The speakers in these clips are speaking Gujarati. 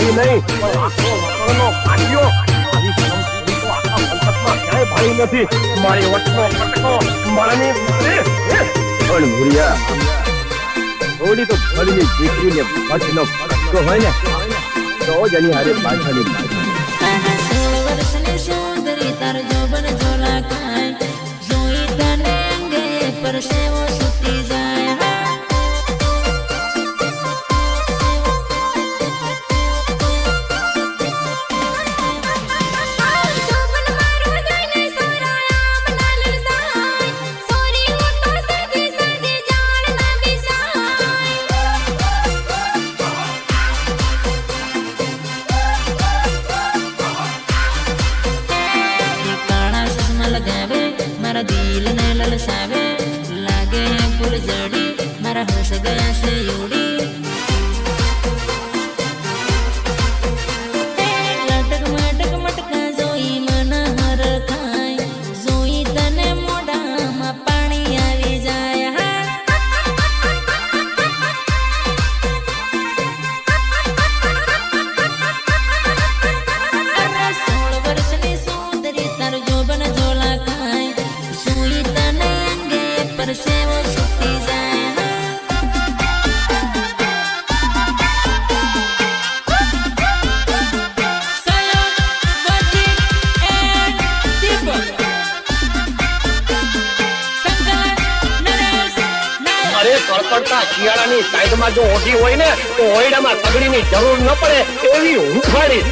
ભરી નહીં. પણ આખો વકરનો કાઢ્યો આવી સમજી તો આખા મલકતમાં ક્યાંય ભરી નથી. મારી વટનો પટકો મારાની પણ ભૂરિયા થોડી તો ભરીની દીકરીને પછનો પટકો હોય ને, તો જ એની હારે પાછળની સુંદરી તાર જરૂર ન પડે એવી હુંફાળી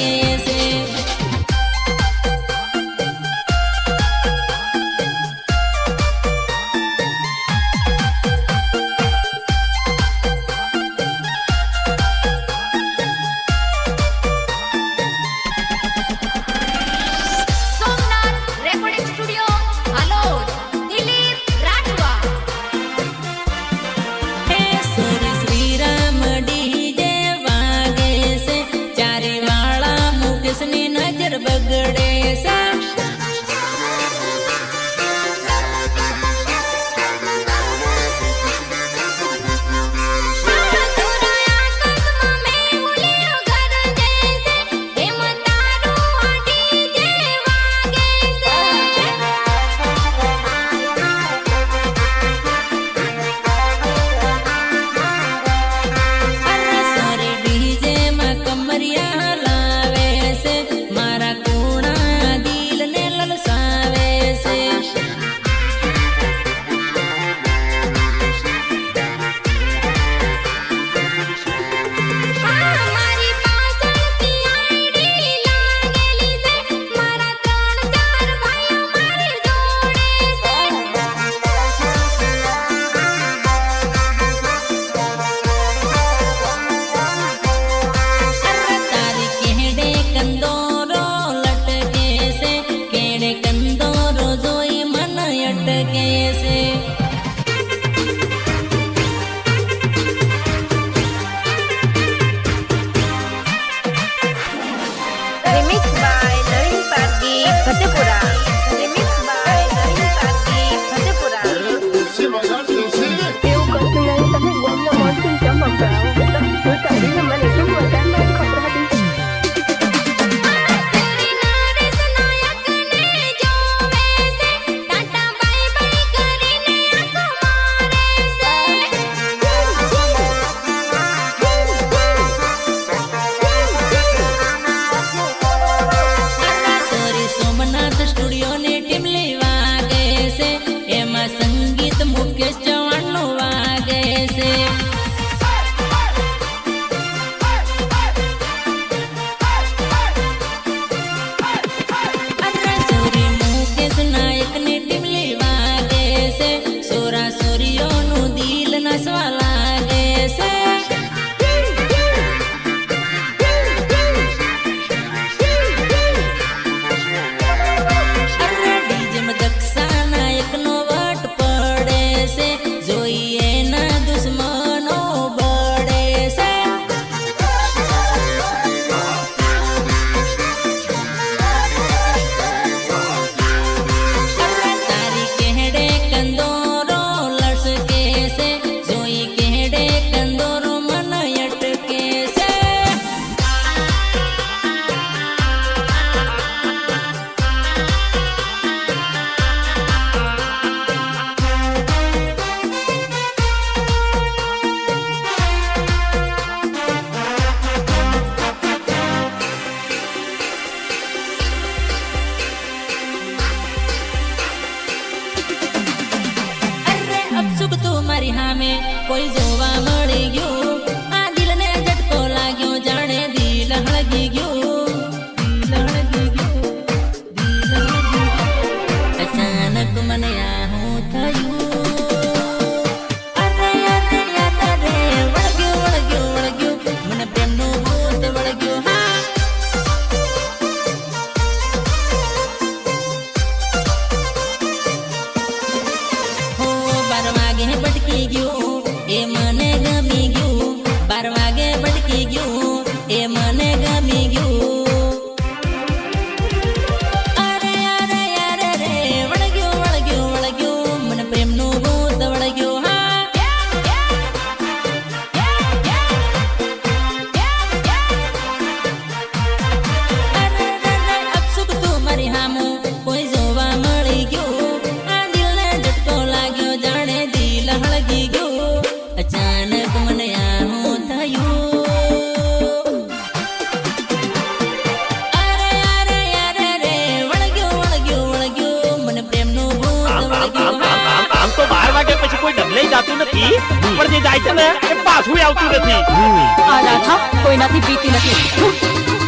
Yes. संत कैसे જાતું નથી પણ જે જાય છે ને એ પાછું આવતું નથી. આ રાધા કોઈનાથી પીતી નથી.